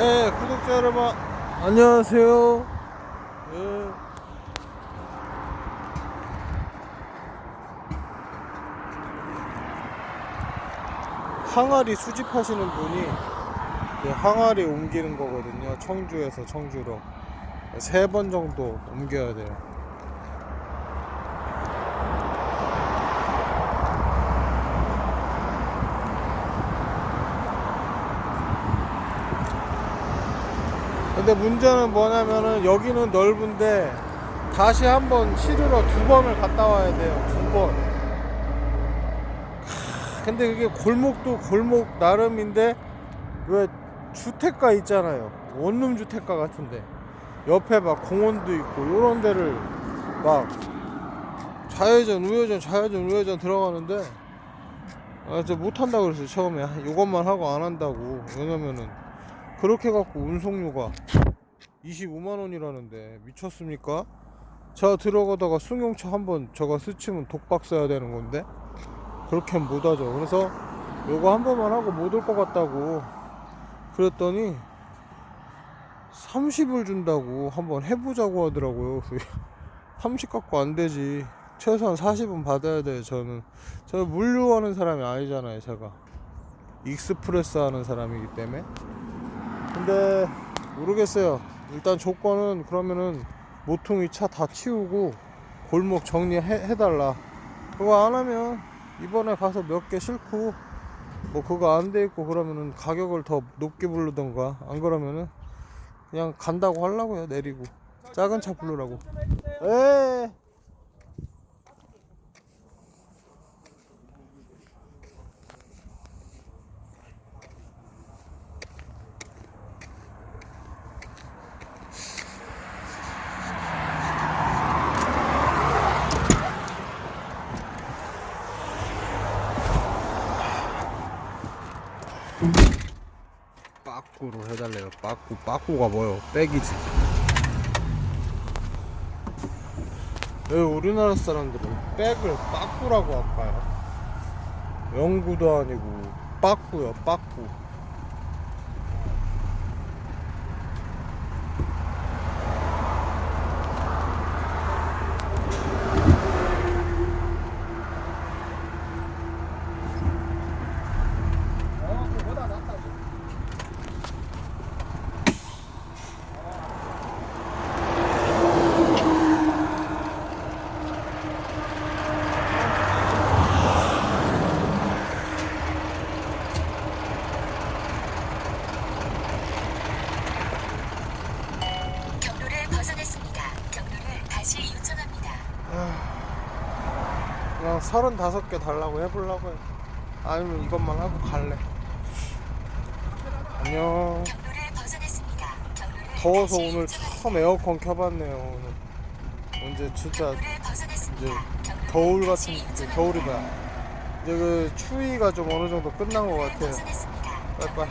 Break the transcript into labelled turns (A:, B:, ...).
A: 네, 구독자 여러분 안녕하세요. 예. 항아리 수집하시는 분이 항아리 옮기는 거거든요. 청주에서 청주로 세 번 정도 옮겨야 돼요. 근데 문제는 뭐냐면은 여기는 넓은데 다시 한번 시루러 두 번을 갔다 와야 돼요. 두 번. 크, 근데 그게 골목도 골목 나름인데 왜 주택가 있잖아요. 원룸 주택가 같은데 옆에 막 공원도 있고 요런 데를 막 좌회전 우회전 좌회전 우회전 들어가는데 아, 저 못한다고 그랬어요 처음에 이것만 하고 안 한다고 왜냐면은 그렇게 갖고 운송료가 25만원이라는데 미쳤습니까? 저 들어가다가 승용차 한번 저거 스치면 독박 써야 되는 건데 그렇게 못 하죠. 그래서 요거 한 번만 하고 못 올 것 같다고 그랬더니 30을 준다고 한번 해보자고 하더라고요. 30 갖고 안 되지. 최소한 40은 받아야 돼요 저는. 저는 물류하는 사람이 아니잖아요 제가. 익스프레스 하는 사람이기 때문에 근데 모르겠어요. 일단 조건은 그러면은 모퉁이 차 다 치우고 골목 정리해 해달라. 그거 안 하면 이번에 가서 몇 개 싣고 뭐 그거 안 돼 있고 그러면은 가격을 더 높게 부르던가 안 그러면은 그냥 간다고 하려고요 내리고 작은 차 부르라고. 에. 빠꾸로 해달래요. 빠꾸 빠꾸가 뭐요? 백이지. 왜 우리나라 사람들은 백을 빠꾸라고 할까요? 영구도 아니고 빠꾸요, 빠꾸.
B: 경로를 벗어났습니다. 경로를 다시 요청합니다.
A: 그냥 35개 달라고 해보려고요. 아니면 이것만 하고 갈래. 안녕.
B: 경로를 벗어났습니다. 경로를
A: 더워서
B: 다시
A: 오늘. 처음 에어컨 켜봤네요. 오늘. 언제 진짜
B: 경로를 벗어났습니다.
A: 이제
B: 경로를
A: 겨울 같은
B: 다시
A: 그
B: 요청합니다.
A: 겨울이다. 이제 그 추위가 좀 어느 정도 끝난 것 같아요.
B: 벗어났습니다.
A: 빠이빠이.